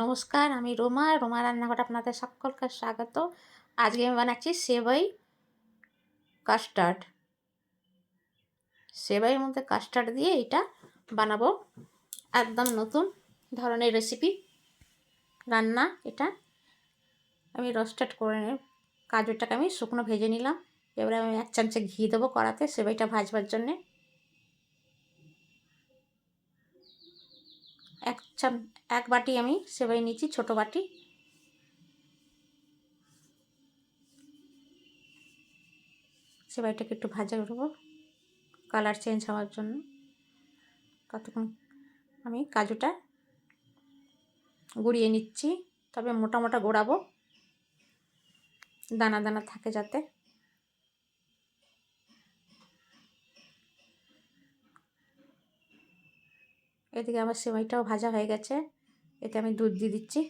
নমস্কার, আমি রোমা। রোমা রান্নাঘর আপনাদের সকলকে স্বাগত। আজকে আমি বানাচ্ছি সেবাই কাস্টার্ড। সেবাইয়ের মধ্যে কাস্টার্ড দিয়ে এটা বানাবো। একদম নতুন ধরনের রেসিপি রান্না এটা। আমি রোস্টেড করে নিই কাজুটাকে আমি শুকনো ভেজে নিলাম। এবারে আমি এক চামচে ঘি দেবো কড়াতে সেবাইটা ভাজবার জন্যে। এক চাম এক বাটি আমি সেবাই নিচ্ছি, ছোট বাটি। সেবাইটাকে একটু ভাজা করব কালার চেঞ্জ হওয়ার জন্য। ততক্ষণ আমি কাজুটা গুঁড়িয়ে নিচ্ছি, তবে মোটা মোটা গোড়াবো। দানা দানা থাকে যাতে। এদিকে আমার সেমাইটাও ভাজা হয়ে গেছে। এতে আমি দুধ দিয়ে দিচ্ছি।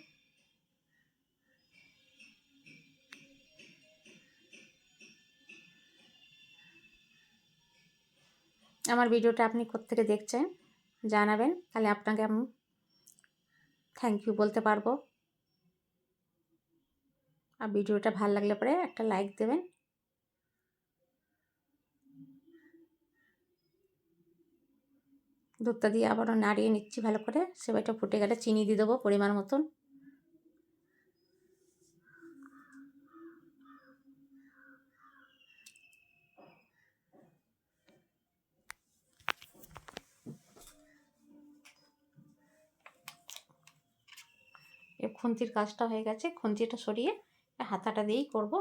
আমার ভিডিওটা আপনি কোথেকে দেখছেন, জানাবেন, তাহলে আপনাকে আমি থ্যাংক ইউ বলতে পারব। আর ভিডিওটা ভালো লাগলে পরে একটা লাইক দেবেন। দুধটা দিয়ে আবারও নাড়িয়ে নিচ্ছি ভালো করে। সেবাইটা ফুটে গেলে চিনি দিয়ে দেবো পরিমাণ মতন। খুন্তির কাজটা হয়ে গেছে। খুন্তিটা সরিয়ে হাতাটা দিয়েই করব।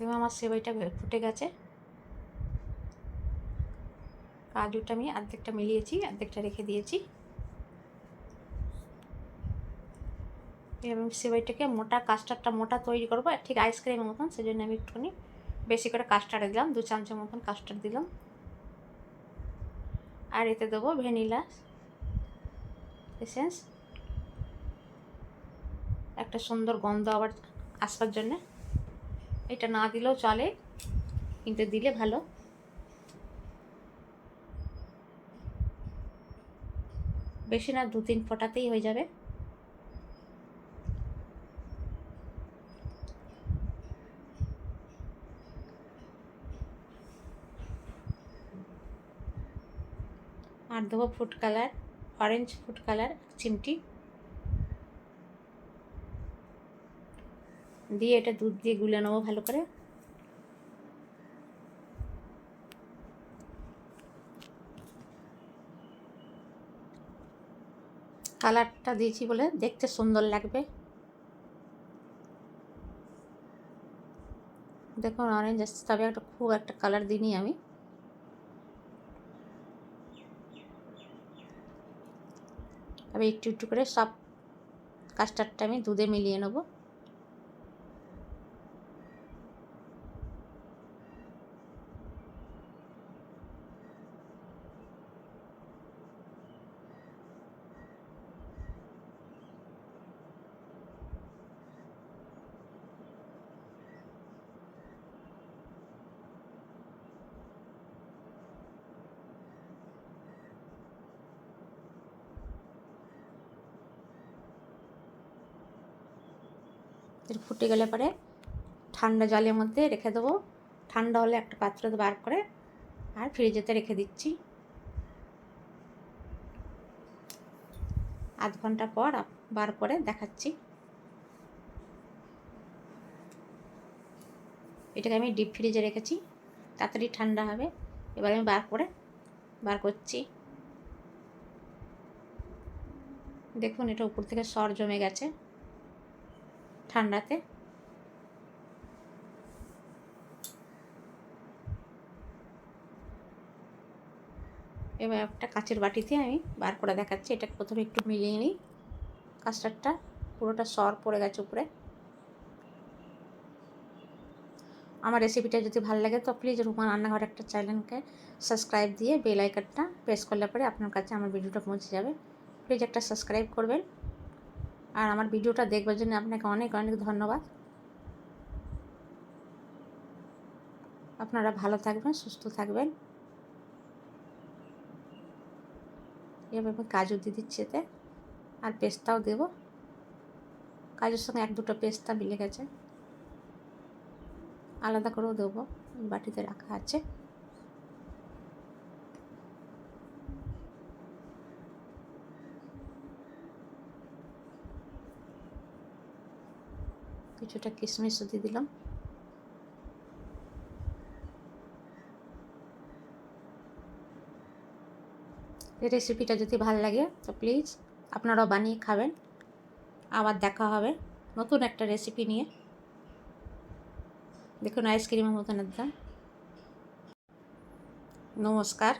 এবং আমার সেবাইটা ফুটে গেছে। কাজুটা আমি অর্ধেকটা মিলিয়েছি অর্ধেকটা রেখে দিয়েছি। এবং সেবাইটাকে মোটা কাস্টারটা মোটা তৈরি করব ঠিক আইসক্রিমের মতন, সেজন্য আমি একটুখানি বেশি করে কাস্টার্ড দিলাম, দু চামচের মতন কাস্টার্ড দিলাম। আর এতে দেবো ভ্যানিলা এসেন্স। একটা সুন্দর গন্ধ আবার আসবার জন্যে। এটা না দিলেও চলে। কিন্তু দিলে ভালো। বেশি না, দু তিন ফোটাতেই হয়ে যাবে। আর দেবো food colour orange food colour চিমটি। দিয়ে এটা দুধ দিয়ে গুলে নেব ভালো করে। কালারটা দিয়েছি বলে দেখতে সুন্দর লাগবে। দেখুন অরেঞ্জ আসছে, তবে একটা খুব একটা কালার দিইনি আমি। তবে একটু একটু করে সব কাস্টারটা আমি দুধে মিলিয়ে নেব। ফুটে গেলে পরে ঠান্ডা জলের মধ্যে রেখে দেবো। ঠান্ডা হলে একটা পাত্রতে বার করে আর ফ্রিজেতে রেখে দিচ্ছি। আধ ঘণ্টা পর বার করে দেখাচ্ছি। এটাকে আমি ডিপ ফ্রিজে রেখেছি। তাড়াতাড়ি ঠান্ডা হবে। এবার আমি বার করে বার করছি। দেখুন, এটা উপর থেকে সর জমে গেছে। ঠান্ডাতে? এবার একটা কাচের বাটিতে আমি বার করে দেখাচ্ছি। এটা প্রথমে একটু মিলিয়ে নিই। কাস্টারটা পুরোটা সর পড়ে গেছে উপরে। আমার রেসিপিটা যদি ভালো লাগে তো প্লিজ রুমা রান্নাঘর একটা চ্যানেলকে সাবস্ক্রাইব দিয়ে বেল প্রেস করলে পরে আপনার কাছে আমার ভিডিওটা পৌঁছে যাবে। প্লিজ একটা সাবস্ক্রাইব করবেন। আর আমার ভিডিওটা দেখবার জন্য আপনাকে অনেক অনেক ধন্যবাদ। আপনারা ভালো থাকবেন, সুস্থ থাকবেন। এভাবে কাজু দিয়ে দিচ্ছি এতে। আর পেস্তাও দেব। কাজুর সঙ্গে এক দুটো পেস্তা মিলে গেছে। আলাদা করেও দেবো। বাটিতে রাখা আছে। কিছুটা কিশমিশও দিয়ে দিলাম। রেসিপিটা যদি ভালো লাগে, তো প্লিজ আপনারাও বানিয়ে খাবেন। আবার দেখা হবে নতুন একটা রেসিপি নিয়ে। দেখুন আইসক্রিমের মতন একদম। নমস্কার।